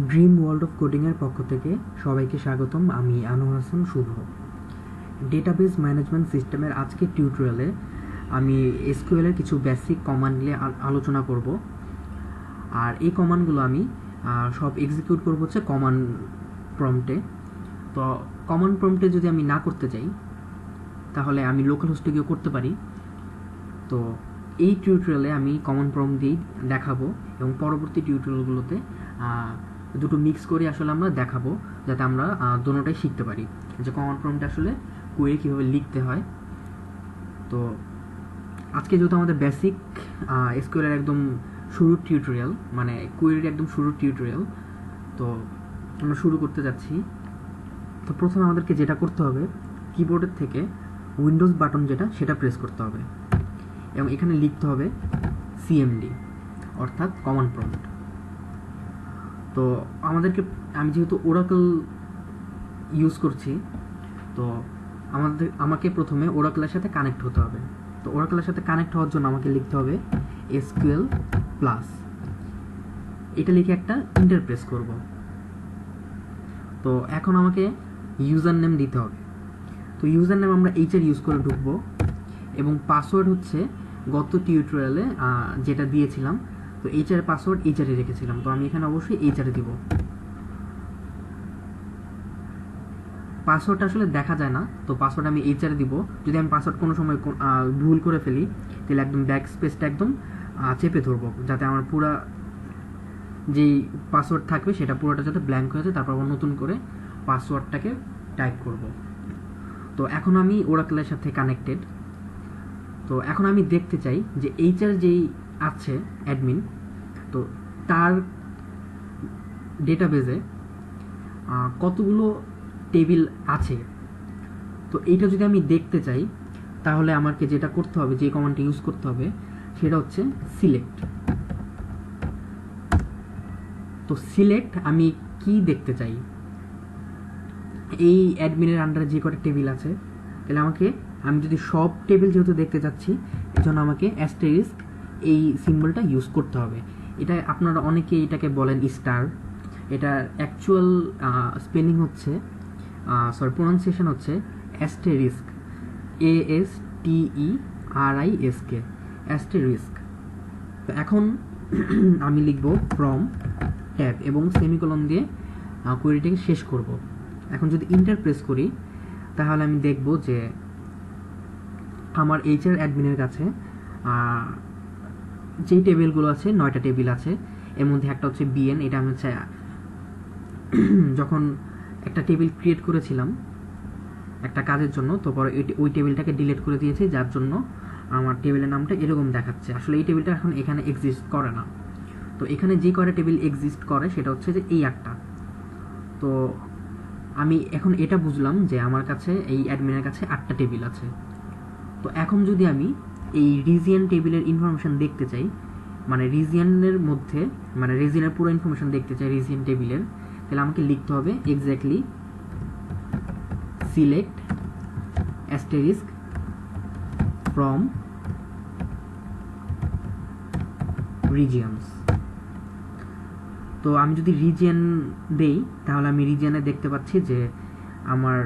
Dream world of কোডিংয়ের পক্ষ থেকে সবাইকে স্বাগতম। আমি আনোয়ার হাসান, শুভ। ডেটাবেস ম্যানেজমেন্ট সিস্টেমের আজকের টিউটোরিয়ালে আমি এসকিউএলের কিছু বেসিক কমান্ড নিয়ে আল- আলোচনা করব। আর এই কমান্ডগুলো আমি সব এক্সিকিউট করব হচ্ছে কমান্ড প্রম্পটে তো কমান্ড প্রম্পটে যদি আমি না করতে চাই তাহলে আমি লোকাল হোস্টে গিয়ে করতে পারি। তো এই টিউটোরিয়ালে আমি কমন প্রম দিয়েই দেখাবো এবং পরবর্তী টিউটোরিয়ালগুলোতে দুটো মিক্স করে আসলে আমরা দেখাবো যাতে আমরা আহ, দোনোটাই শিখতে পারি। যে কমন প্রমটা আসলে কুয়ে কীভাবে লিখতে হয়। তো আজকে যেহেতু আমাদের বেসিক এসকিউএলের একদম শুরুর টিউটোরিয়াল মানে কুয়েরির একদম শুরুর টিউটোরিয়াল তো আমরা শুরু করতে যাচ্ছি। তো প্রথমে আমাদেরকে যেটা করতে হবে কিবোর্ডের থেকে উইন্ডোজ বাটন যেটা সেটা প্রেস করতে হবে। এবং এখানে লিখতে হবে সিএমডি অর্থাৎ কমন প্রম্পট তো আমাদেরকে, আমি যেহেতু ওরাকল ইউজ করছি, তো আমাদের, আমাকে প্রথমে ওরাকলের সাথে কানেক্ট হতে হবে। তো ওরাকলের সাথে কানেক্ট হওয়ার জন্য আমাকে লিখতে হবে এসকিউএল প্লাস এটা লিখে একটা ইন্টারপ্রেস করব। তো এখন আমাকে ইউজার নেম দিতে হবে। তো ইউজার নেম আমরা এইচআর ইউজ করে ঢুকবো। এবং পাসওয়ার্ড হচ্ছে গত টিউটোরিয়ালে যেটা দিয়েছিলাম তো এইচ এইচআর পাসওয়ার্ড এইচ এইচআরে রেখেছিলাম, তো আমি এখানে অবশ্যই এইচ এইচআরে দিব। পাসওয়ার্ডটা আসলে দেখা যায় না, তো পাসওয়ার্ড আমি এইচ এইচআরে দিব। যদি আমি পাসওয়ার্ড কোনো সময় ভুল করে ফেলি, তাহলে একদম ব্যাক স্পেসটা একদম চেপে ধরবো, যাতে আমার পুরা যেই পাসওয়ার্ড থাকবে, সেটা পুরোটা যাতে ব্ল্যাঙ্ক হয়ে যায়, তারপর আবার নতুন করে পাসওয়ার্ডটাকে টাইপ করব। তো এখন আমি ওরাকলের সাথে কানেক্টেড তো এখন আমি দেখতে চাই যে এইচআর যেই আছে অ্যাডমিন তো তার ডেটাবেজে কতগুলো টেবিল আছে? তো এইটা যদি আমি দেখতে চাই, তাহলে আমাকে যেটা করতে হবে, যে কমান্ডটা ইউজ করতে হবে, সেটা হচ্ছে সিলেক্ট তো সিলেক্ট আমি কি দেখতে চাই? এই অ্যাডমিনের আন্ডারে যে কটা টেবিল আছে, তাহলে আমাকে, আমি যদি সব টেবিল যেহেতু দেখতে চাচ্ছি, এজন্য আমাকে অ্যাস্টেরিস্ক এই সিম্বলটা ইউজ করতে হবে। এটা আপনারা অনেকে এটাকে বলেন স্টার এটার অ্যাকচুয়াল স্পেলিং হচ্ছে সরি প্রোনাউন্সিয়েশন হচ্ছে asterisk A S T E R I S K asterisk তো এখন আমি লিখব ফ্রম ট্যাব এবং সেমিকলন দিয়ে কোয়েরিটাকে শেষ করব। এখন যদি ইন্টার প্রেস করি, তাহলে আমি দেখব যে আমার এইচআর অ্যাডমিনের কাছে যেই টেবিলগুলো আছে, নয়টা টেবিল আছে, এর মধ্যে একটা হচ্ছে বিএন এটা আমি হচ্ছে, যখন একটা টেবিল ক্রিয়েট করেছিলাম একটা কাজের জন্য, তো পরে ওই- টেবিলটাকে ডিলিট করে দিয়েছি, যার জন্য আমার টেবিলের নামটা এরকম দেখাচ্ছে। আসলে এই টেবিলটা এখন এখানে এক্সিস্ট করে না। তো এখানে যে কয়টা টেবিল এক্সিস্ট করে, সেটা হচ্ছে যে এই একটা। তো আমি এখন এটা বুঝলাম যে আমার কাছে, এই অ্যাডমিনের কাছে আটটা টেবিল আছে। তো এখন যদি আমি এই রিজিয়ান টেবিলের ইনফরমেশন দেখতে চাই। মানে রিজিয়নের মধ্যে মানে রিজিয়নের পুরো ইনফরমেশন দেখতে চাই রিজিয়ন টেবিলের তাহলে আমাকে লিখতে হবে exactly select asterisk from regions তো আমি যদি রিজিয়ান দেই, তাহলে আমি রিজিয়নে দেখতে পাচ্ছি যে আমার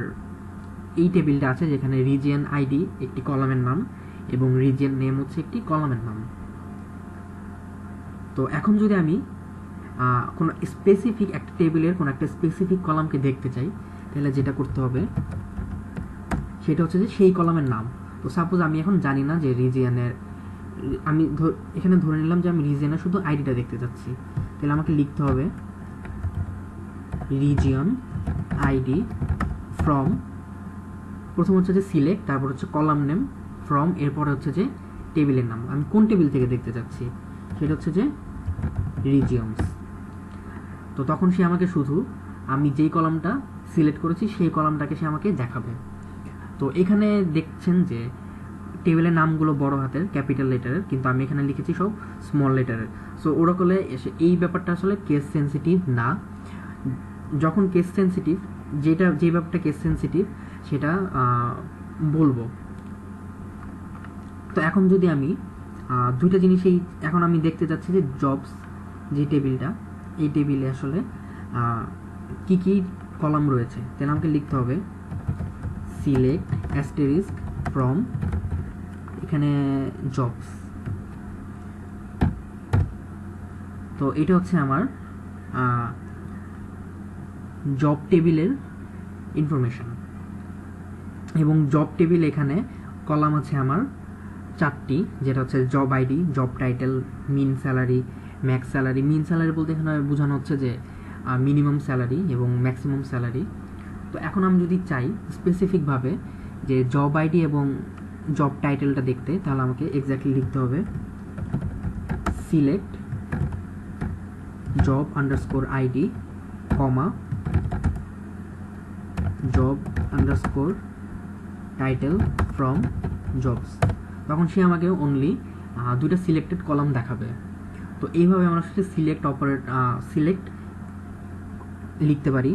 এই টেবিলটা আছে যেখানে রিজিয়ান আইডি একটি কলামের নাম। এবং রিজিয়ান নেম হচ্ছে একটি কলামের নাম। তো এখন যদি আমি কোনো স্পেসিফিক একটা টেবিলের কোনো একটা স্পেসিফিক কলামকে দেখতে চাই, তাহলে যেটা করতে হবে, সেটা হচ্ছে যে সেই কলামের নাম। তো সাপোজ আমি এখন জানি না যে রিজিয়ানের, আমি এখানে ধরে নিলাম যে আমি রিজিয়ানের শুধু আইডিটা দেখতে চাচ্ছি। তাহলে আমাকে লিখতে হবে, রিজিয়ন আইডি ফ্রম প্রথম হচ্ছে যে সিলেক্ট তারপর হচ্ছে কলাম নেম ফ্রম এরপরে হচ্ছে যে টেবিলের নাম। আমি কোন টেবিল থেকে দেখতে চাচ্ছি সেটা হচ্ছে যে রিজিয়নস তো তখন সে আমাকে শুধু, আমি যেই কলামটা সিলেক্ট করেছি, সেই কলামটাকে সে আমাকে দেখাবে। তো এখানে দেখছেন যে টেবিলের নামগুলো বড় হাতের ক্যাপিটাল লেটারের কিন্তু আমি এখানে লিখেছি সব স্মল লেটারের সো ওরাকলে এসে এই ব্যাপারটা আসলে কেস সেন্সিটিভ না। যখন কেস সেন্সিটিভ যেটা, যে ব্যাপারটা কেস সেন্সিটিভ সেটা বলব। তো এখন যদি আমি দুইটা জিনিসেই এখন আমি দেখতে চাচ্ছি যে জবস যে টেবিলটা এই টেবিলে আসলে কি কি কলাম রয়েছে। তাহলে আমাকে লিখতে হবে সিলেক্ট অ্যাস্টেরিস্ক ফ্রম এখানে জবস তো এটা হচ্ছে আমার জব টেবিলের ইনফরমেশন এবং জব টেবিল এখানে কলাম আছে আমার চারটি, যেটা হচ্ছে job ID job title min salary max salary min salary বলতে এখানে বোঝানো হচ্ছে যে মিনিমাম স্যালারি এবং ম্যাক্সিমাম স্যালারি তো এখন আমি যদি চাই স্পেসিফিকভাবে যে জব আইডি এবং জব টাইটেলটা দেখতে, তাহলে আমাকে এক্স্যাক্টলি লিখতে হবে select job underscore ID comma job underscore title from jobs তখন সে আমাকে অনলি দুইটা সিলেক্টেড কলাম দেখাবে। তো এইভাবে আমরা সাথে সিলেক্ট অপারেট সিলেক্ট লিখতে পারি।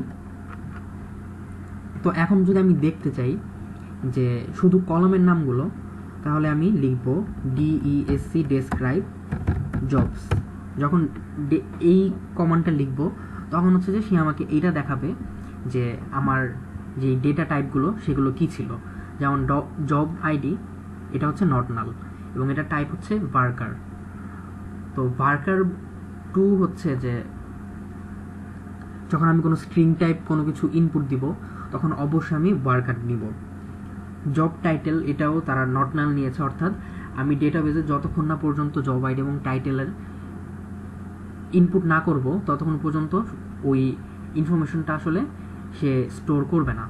তো এখন যদি আমি দেখতে চাই যে শুধু কলমের নামগুলো, তাহলে আমি লিখব ডিইএসসি ডেসক্রাইব জবস যখন এই কমান্ডটা লিখব, তখন হচ্ছে যে সে আমাকে এইটা দেখাবে যে আমার যে ডেটা টাইপগুলো সেগুলো কি ছিল। যেমন জব আইডি এটা হচ্ছে নট নাল এবং এটা টাইপ হচ্ছে ওয়ার্কার তো ওয়ার্কার টু হচ্ছে যে যখন আমি কোনো স্ট্রিং টাইপ কোনো কিছু ইনপুট দিব, তখন অবশ্যই আমি ওয়ার্কার নিব। জব টাইটেল এটাও তারা নট নাল নিয়েছে, অর্থাৎ আমি ডেটাবেজে যতক্ষণ না পর্যন্ত জব আইডি এবং টাইটেলের ইনপুট না করব, ততক্ষণ পর্যন্ত ওই ইনফরমেশনটা আসলে সে স্টোর করবে না।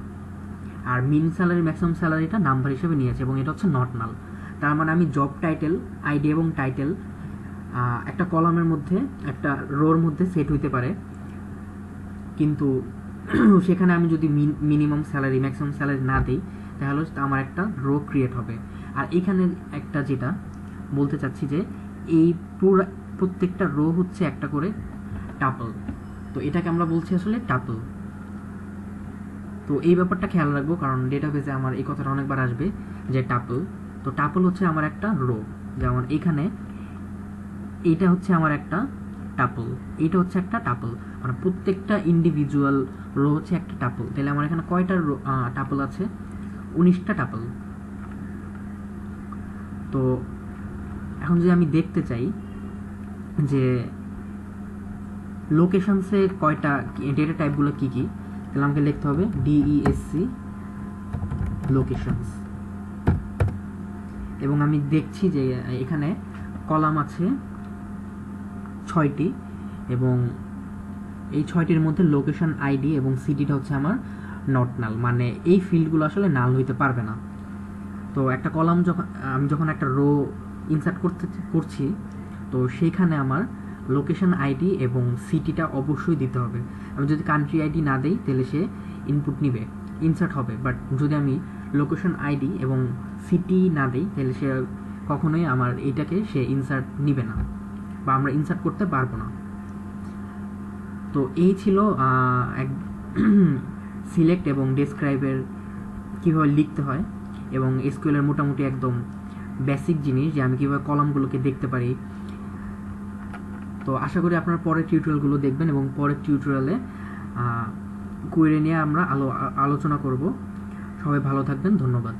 আর মিন স্যালারি, ম্যাক্সিমাম স্যালারিটা নাম্বার হিসেবে নিয়েছে এবং এটা হচ্ছে নট নাল তার মানে আমি জব টাইটেল আইডি এবং টাইটেল একটা কলামের মধ্যে, একটা রোর মধ্যে সেট হইতে পারে। কিন্তু সেখানে আমি যদি মিনিমাম স্যালারি ম্যাক্সিমাম স্যালারি না দিই, তাহলে আমার একটা রো ক্রিয়েট হবে। আর এখানে একটা যেটা বলতে চাচ্ছি যে, এই পুরো, প্রত্যেকটা রো হচ্ছে একটা করে টাপল তো এটাকে আমরা বলছি আসলে টাপল তো এই ব্যাপারটা খেয়াল রাখব, কারণ ডেটাবেসে আমার এই কথাটা অনেকবার আসবে যে টাপল তো টাপল হচ্ছে আমার একটা রো যেমন এখানে এটা হচ্ছে আমার একটা টাপল এটা হচ্ছে একটা টাপল মানে প্রত্যেকটা ইন্ডিভিজুয়াল রো হচ্ছে একটা টাপল তাহলে আমার এখানে কয়টা টাপল আছে? উনিশটা টাপল তো এখন যদি আমি দেখতে চাই যে লোকেশনসে কয়টা ডেটা টাইপগুলো কী কী তাহলে আমাকে লিখতে হবে ডিইএসসি লোকেশনস এবং আমি দেখছি যে এখানে কলাম আছে ছয়টি এবং এই ছয়টির মধ্যে লোকেশন আইডি এবং সিটিটা হচ্ছে আমার নট নাল মানে এই ফিল্ডগুলো আসলে নাল হইতে পারবে না। তো একটা কলাম যখন, আমি যখন একটা রো ইনসার্ট করতে, করছি, তো সেইখানে আমার লোকেশন আইডি এবং সিটিটা অবশ্যই দিতে হবে। আমি যদি কান্ট্রি আইডি না দিই, তাহলে সে ইনপুট নিবে। ইনসার্ট হবে। বাট যদি আমি লোকেশন আইডি এবং সিটি না দিই, তাহলে সে কখনোই আমার এইটাকে সে ইনসার্ট নিবে না বা আমরা ইনসার্ট করতে পারব না। তো এই ছিল এক সিলেক্ট এবং ডেসক্রাইবের কীভাবে লিখতে হয় এবং এসকিউএলের মোটামুটি একদম বেসিক জিনিস যে আমি কীভাবে কলামগুলোকে দেখতে পারি। তো আশা করি আপনারা পরের টিউটোরিয়ালগুলো দেখবেন এবং পরের টিউটোরিয়ালে কোয়েরি নিয়ে আমরা আলো আলোচনা করব। সবাই ভালো থাকবেন, ধন্যবাদ।